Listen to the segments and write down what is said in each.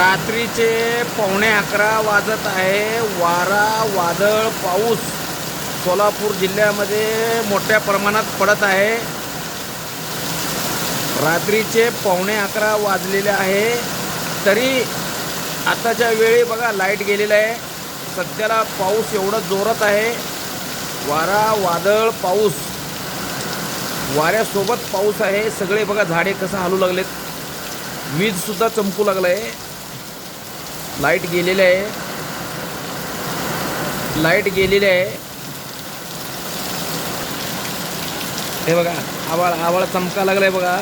रात्रीचे पावणे अकरा वाजत आहे. वारा वादळ पाऊस सोलापूर जिल्ह्यामध्ये मोठ्या प्रमाणात पडत आहे. रात्रीचे पावणे अकरा वाजलेले आहे. तरी आताच्या वेळी बघा लाइट गेलेलं आहे. सध्याला पाऊस एवढा जोरात आहे. वारा वादळ पाऊस. वाऱ्यासोबत पाऊस आहे. सगळे बघा झाडे कसं हलू लागलेत. वीजसुद्धा चमकू लागलं आहे लाइट गेलेली आहे. लाइट गेलेली आहे. हे बघा आवाळ आवाळ चमका लागलाय बघा.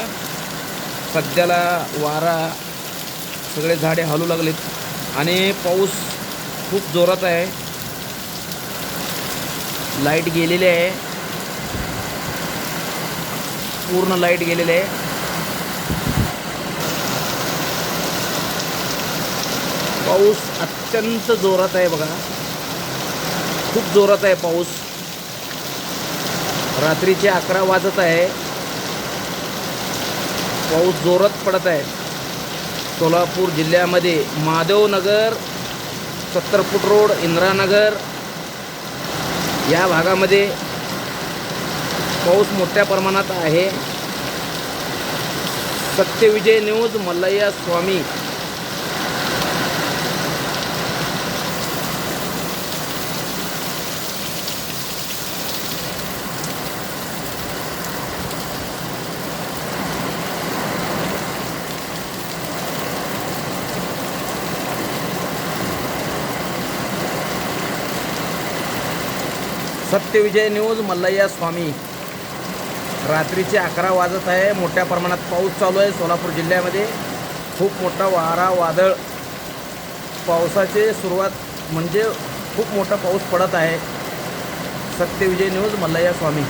सध्याला वारा सगळे झाडे हलू लागलेत. आणि पाऊस खूप जोरात आहे. लाइट गेलेली आहे. पूर्ण लाइट गेलेली आहे. पाऊस अत्यंत जोरात आहे बघा. खूप जोरात आहे पाऊस. रात्रीचे अकरा वाजत आहे. पाऊस जोरात पडत आहे. सोलापूर जिल्ह्यामध्ये माधवनगर सत्तर फूट रोड इंद्रानगर या भागामध्ये पाऊस मोठ्या प्रमाणात आहे. सत्यविजय न्यूज मल्लय्या स्वामी. सत्यविजय न्यूज मल्लय्या स्वामी. रात्रीचे अकरा वाजत आहे. मोठ्या प्रमाणात पाऊस चालू आहे सोलापूर जिल्ह्यामध्ये. खूप मोठा वारा वादळ. पावसाचे सुरुवात म्हणजे खूप मोठा पाऊस पडत आहे. सत्यविजय न्यूज मल्लय्या स्वामी.